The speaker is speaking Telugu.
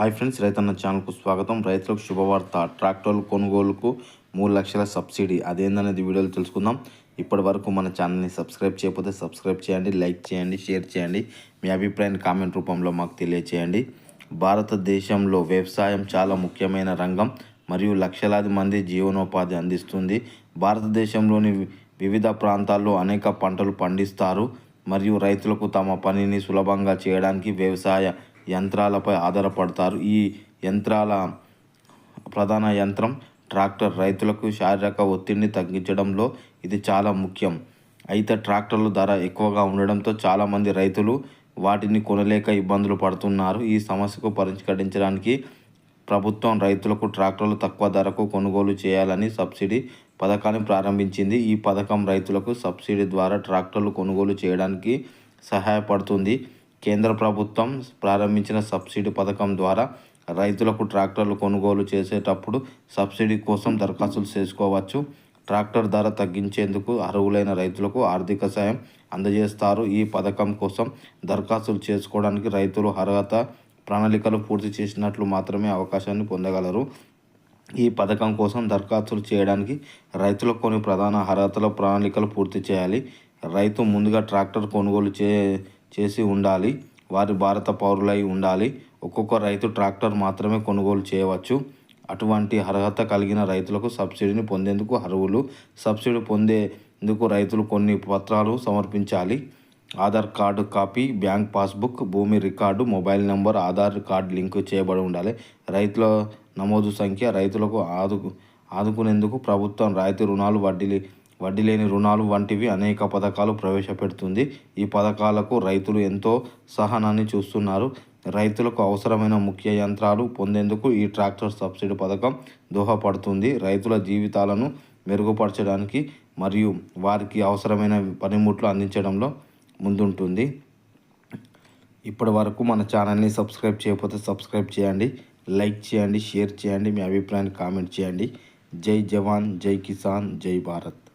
హాయ్ ఫ్రెండ్స్ రైతన్న ఛానల్కు స్వాగతం. రైతులకు శుభవార్త. ట్రాక్టర్ల కొనుగోలుకు మూడు లక్షల సబ్సిడీ. అదేందనేది వీడియోలు తెలుసుకుందాం. ఇప్పటి వరకు మన ఛానల్ని సబ్స్క్రైబ్ చేయకపోతే సబ్స్క్రైబ్ చేయండి లైక్ చేయండి షేర్ చేయండి. మీ అభిప్రాయాన్ని కామెంట్ రూపంలో మాకు తెలియచేయండి. భారతదేశంలో వ్యవసాయం చాలా ముఖ్యమైన రంగం మరియు లక్షలాది మంది జీవనోపాధి అందిస్తుంది. భారతదేశంలోని వి- వివిధ ప్రాంతాల్లో అనేక పంటలు పండిస్తారు మరియు రైతులకు తమ పనిని సులభంగా చేయడానికి వ్యవసాయ యంత్రాలపై ఆధారపడతారు. ఈ యంత్రాల ప్రధాన యంత్రం ట్రాక్టర్ రైతులకు శారీరక ఒత్తిడిని తగ్గించడంలో ఇది చాలా ముఖ్యం. అయితే ట్రాక్టర్ల ధర ఎక్కువగా ఉండడంతో చాలామంది రైతులు వాటిని కొనలేక ఇబ్బందులు పడుతున్నారు. ఈ సమస్యకు పరిష్కరించడానికి ప్రభుత్వం రైతులకు ట్రాక్టర్లు తక్కువ ధరకు కొనుగోలు చేయాలని సబ్సిడీ పథకాన్ని ప్రారంభించింది. ఈ పథకం రైతులకు సబ్సిడీ ద్వారా ట్రాక్టర్లు కొనుగోలు చేయడానికి సహాయపడుతుంది. కేంద్ర ప్రభుత్వం ప్రారంభించిన సబ్సిడీ పథకం ద్వారా రైతులకు ట్రాక్టర్లు కొనుగోలు చేసేటప్పుడు సబ్సిడీ కోసం దరఖాస్తులు చేసుకోవచ్చు. ట్రాక్టర్ ధర తగ్గించేందుకు అర్హులైన రైతులకు ఆర్థిక సాయం అందజేస్తారు. ఈ పథకం కోసం దరఖాస్తులు చేసుకోవడానికి రైతులు అర్హత ప్రణాళికలు పూర్తి చేసినట్లు మాత్రమే అవకాశాన్ని పొందగలరు. ఈ పథకం కోసం దరఖాస్తులు చేయడానికి రైతులకు కొన్ని ప్రధాన అర్హతల ప్రణాళికలు పూర్తి చేయాలి. రైతు ముందుగా ట్రాక్టర్ కొనుగోలు చే చేసి ఉండాలి. వారి భారత పౌరులై ఉండాలి. ఒక్కొక్క రైతు ట్రాక్టర్ మాత్రమే కొనుగోలు చేయవచ్చు. అటువంటి అర్హత కలిగిన రైతులకు సబ్సిడీని పొందేందుకు అర్హులు. సబ్సిడీ పొందేందుకు రైతులు కొన్ని పత్రాలు సమర్పించాలి. Aadhaar card copy bank passbook భూమి record mobile number Aadhaar card link చేయబడి ఉండాలి. రైతుల నమోదు సంఖ్య రైతులకు ఆదుకు ఆదుకునేందుకు ప్రభుత్వం రాయితీ రుణాలు వడ్డీ వడ్డీ లేని రుణాలు వంటివి అనేక పథకాలు ప్రవేశపెడుతుంది. ఈ పథకాలకు రైతులు ఎంతో సహనాన్ని చూస్తున్నారు. రైతులకు అవసరమైన ముఖ్య యంత్రాలు పొందేందుకు ఈ ట్రాక్టర్ సబ్సిడీ పథకం దోహపడుతుంది. రైతుల జీవితాలను మెరుగుపరచడానికి మరియు వారికి అవసరమైన పనిముట్లు అందించడంలో ముందుంటుంది. ఇప్పటి వరకు మన ఛానల్ని సబ్స్క్రైబ్ చేయకపోతే సబ్స్క్రైబ్ చేయండి లైక్ చేయండి షేర్ చేయండి మీ అభిప్రాయాన్ని కామెంట్ చేయండి. జై జవాన్ జై కిసాన్ జై భారత్.